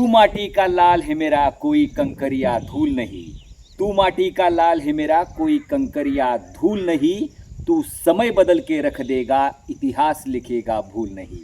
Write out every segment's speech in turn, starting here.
तू माटी का लाल है मेरा कोई कंकरिया धूल नहीं। तू माटी का लाल है मेरा कोई कंकरिया धूल नहीं। तू समय बदल के रख देगा इतिहास लिखेगा भूल नहीं।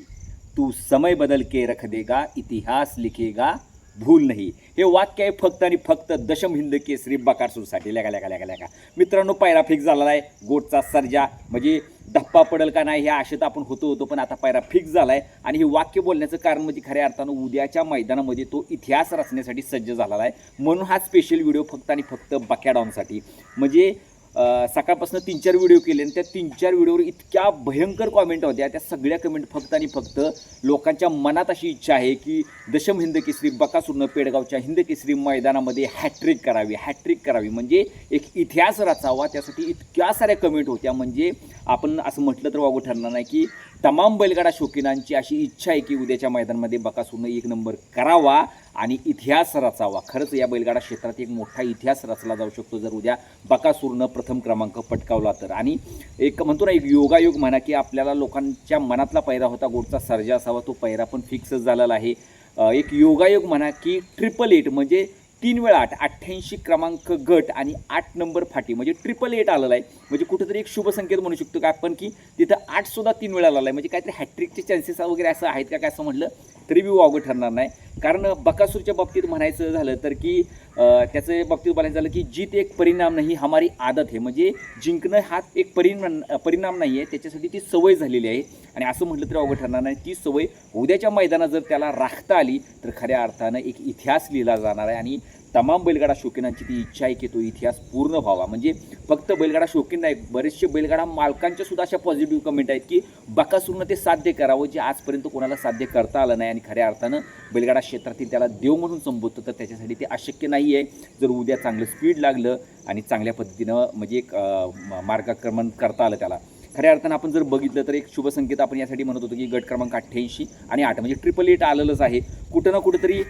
तू समय बदल के रख देगा इतिहास लिखेगा भूल नाही। हे वाक्य आहे फक्त आणि फक्त दशम हिंद केसरी बकासूरसाठी लेका लेका लेका लेका मित्रांनो पायरा फिक्स झालेला आहे. गोटचा सर्जा म्हणजे धप्पा पडेल का नाही ह्या आशेत आपण होतो होतो पण आता पायरा फिक्स झाला आहे आणि हे वाक्य बोलण्याचं कारण म्हणजे खऱ्या अर्थानं उद्याच्या मैदानामध्ये तो इतिहास रचण्यासाठी सज्ज झालेला आहे. म्हणून हा स्पेशल व्हिडिओ फक्त आणि फक्त बकॅडॉनसाठी म्हणजे सकाळपासून तीन चार व्हिडिओ केले आणि त्या तीन चार व्हिडिओवर इतक्या भयंकर कॉमेंट होत्या. त्या सगळ्या कमेंट फक्त आणि फक्त लोकांच्या मनात अशी इच्छा आहे की दशम हिंद केसरी बकासूरनं पेडगावच्या हिंद केसरी मैदानामध्ये हॅट्रिक करावी हॅट्रिक करावी. म्हणजे एक इतिहास रचावा. त्यासाठी इतक्या साऱ्या कमेंट होत्या. म्हणजे आपण असं म्हटलं तर वागू ठरणार नाही की तमाम बैलगाडा शौकीनांची अशी इच्छा आहे की उद्याच्या मैदानामध्ये बकासूरनं एक नंबर करावा आणि इतिहास रचावा. खरंच या बैलगाडा क्षेत्रात एक मोठा इतिहास रचला जाऊ शकतो जर उद्या बकासूरनं प्रथम क्रमांक पटकावला तर. आणि एक म्हणतो ना एक योगायोग म्हणा की आपल्याला लोकांच्या मनातला पैरा होता गोडचा सर्जा असावा तो पैरा पण फिक्सच झालेला आहे. एक योगायोग म्हणा की ट्रिपल एट म्हणजे तीन वेळा आठ अठ्ठ्याऐंशी क्रमांक गट आणि आठ नंबर फाटी. म्हणजे ट्रिपल एट आलेला आहे. म्हणजे कुठेतरी एक शुभ संकेत म्हणू शकतो का आपण की तिथं आठ सुद्धा तीन वेळा आलेला आहे. म्हणजे काहीतरी हॅट्रिकचे चान्सेस वगैरे असं आहेत का काय असं म्हटलं? तरी बी वावगं ठरणार नाही. कारण बकासूरच्या बाबतीत म्हणायचं झालं तर की त्याचं बाबतीत बोलायचं झालं की जीत एक परिणाम नाही हमारी आदत आहे म्हणजे जिंकणं हा एक परिणाम परिणाम नाही आहे त्याच्यासाठी ती सवय झालेली आहे. आणि असं म्हटलं तरी अवघड ठरणार नाही. ती सवय उद्याच्या मैदानात जर त्याला राखता आली तर खऱ्या अर्थानं एक इतिहास लिहिला जाणार आहे. आणि तमाम बैलगाडा शौकीनांची ती इच्छा आहे की तो इतिहास पूर्ण व्हावा. म्हणजे फक्त बैलगाडा शौकीन नाही बरेचसे बैलगाडा मालकांच्या सुद्धा अशा पॉझिटिव्ह कमेंट आहेत की बकासूरनं ते साध्य करावं जे आजपर्यंत कोणाला साध्य करता आलं नाही. आणि खऱ्या अर्थानं बैलगाडा क्षेत्रातील त्याला देव म्हणून संबोधतो तर त्याच्यासाठी ते अशक्य नाही आहे जर उद्या चांगलं स्पीड लागलं आणि चांगल्या पद्धतीनं म्हणजे एक मार्गाक्रमण मार्गक्रमण करता आलं त्याला खऱ्या अर्थानं आपण जर बघितलं तर एक शुभ संकेत आपण यासाठी म्हणत होतो की गट क्रमांक अठ्ठ्याऐंशी आणि आठ म्हणजे ट्रिपल एट आलेलंच आहे. कुठं ना कुठंतरी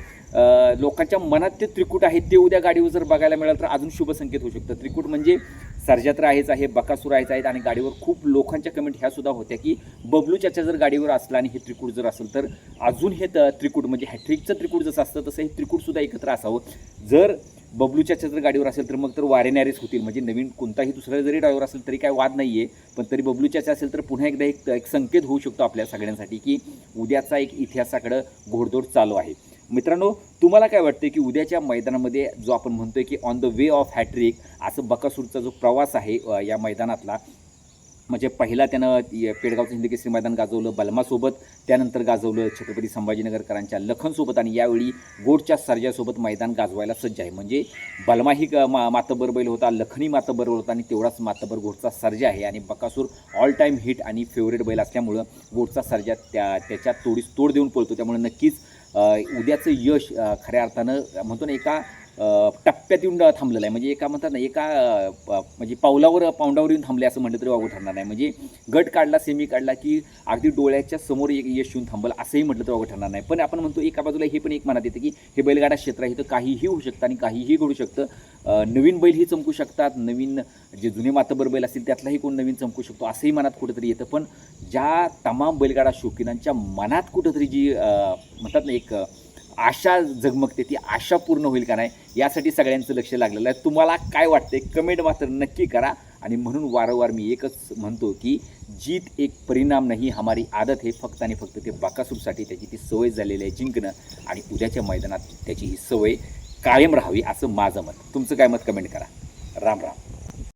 लोकांच्या मनात ते त्रिकूट आहे ते उद्या गाडीवर जर बघायला मिळालं तर अजून शुभ संकेत होऊ शकतं. त्रिकूट म्हणजे सर्जा तर आहे बकासूर राहायचं आहेत आणि गाडीवर खूप लोकांच्या कमेंट ह्या सुद्धा होत्या की बबलू चाचा जर गाडीवर असला आणि हे त्रिकूट जर असेल तर अजून हे त- त्रिकूट म्हणजे हॅट्रिकचं त्रिकूट जसं असतं तसं हे त्रिकूटसुद्धा एकत्र असावं. जर बबलू चाचा जर गाडीवर असेल तर मग तर वारे नॅरेस होतील. म्हणजे नवीन कोणताही दुसरा जरी ड्रायव्हर असेल तरी काय वाद नाही आहे पण तरी बबलू चाचा असेल तर पुन्हा एकदा एक एक संकेत होऊ शकतो आपल्या सगळ्यांसाठी की उद्याचा एक इतिहासाकडं घोडदौड चालू आहे. मित्रांनो तुम्हाला काय वाटतं की उद्याच्या मैदानामध्ये जो आपण म्हणतोय की on the way of hat trick असं बकासूरचा जो प्रवास आहे या मैदानातला म्हणजे पहिला त्यानं पेडगावचं पेडगावचं हिंदकेसरी मैदान गाजवलं बलमासोबत त्यानंतर गाजवलं छत्रपती संभाजीनगरकरांच्या लखनसोबत आणि यावेळी गोडच्या सर्जासोबत मैदान गाजवायला सज्ज आहे. म्हणजे बलमाही ग- मा मातबर बैल होता लखनी मातबर होता आणि तेवढाच मातबर गोडचा सर्जा आहे. आणि बकासूर ऑल टाईम हिट आणि फेवरेट बैल असल्यामुळं गोडचा सर्जा त्या त्याच्या तोडीस तोड देऊन पळतो. त्यामुळे नक्कीच उद्याचं यश खऱ्या अर्थानं म्हणतो ना एका टप्प्यात येऊन थांबलेलं आहे. म्हणजे एका म्हणतात ना एका प- म्हणजे पावलावर पाऊंडावर येऊन थांबले असं म्हटलं तरी वागू ठरणार नाही. म्हणजे गट काढला सेमी काढला की अगदी डोळ्याच्या समोर एक यश येऊन थांबलं असंही म्हटलं तर वागू ठरणार नाही. पण आपण म्हणतो एका बाजूला हे पण एक मनात येतं की हे बैलगाडा क्षेत्र आहे तर काहीही होऊ शकतं आणि काहीही घडू शकतं. नवीन बैलही चमकू शकतात नवीन जे जुने मातबर बैल असतील त्यातलाही कोण नवीन चमकू शकतो असंही मनात कुठंतरी येतं. पण ज्या तमाम बैलगाडा शौकीनांच्या मनात कुठंतरी जी म्हणतात ना एक आशा झगमगते ती आशा पूर्ण होईल का नाही यासाठी सगळ्यांचं लक्ष लागलेलं आहे. तुम्हाला काय वाटते कमेंट मात्र नक्की करा. आणि म्हणून वारंवार मी एकच म्हणतो की जीत एक परिणाम नाही हमारी आदत हे फक्त आणि फक्त ते बाकासूरसाठी त्याची ती सवय झालेली आहे जिंकणं आणि उद्याच्या मैदानात त्याची ही सवय कायम राहावी असं माझं मत. तुमचं काय मत? कमेंट करा. राम राम.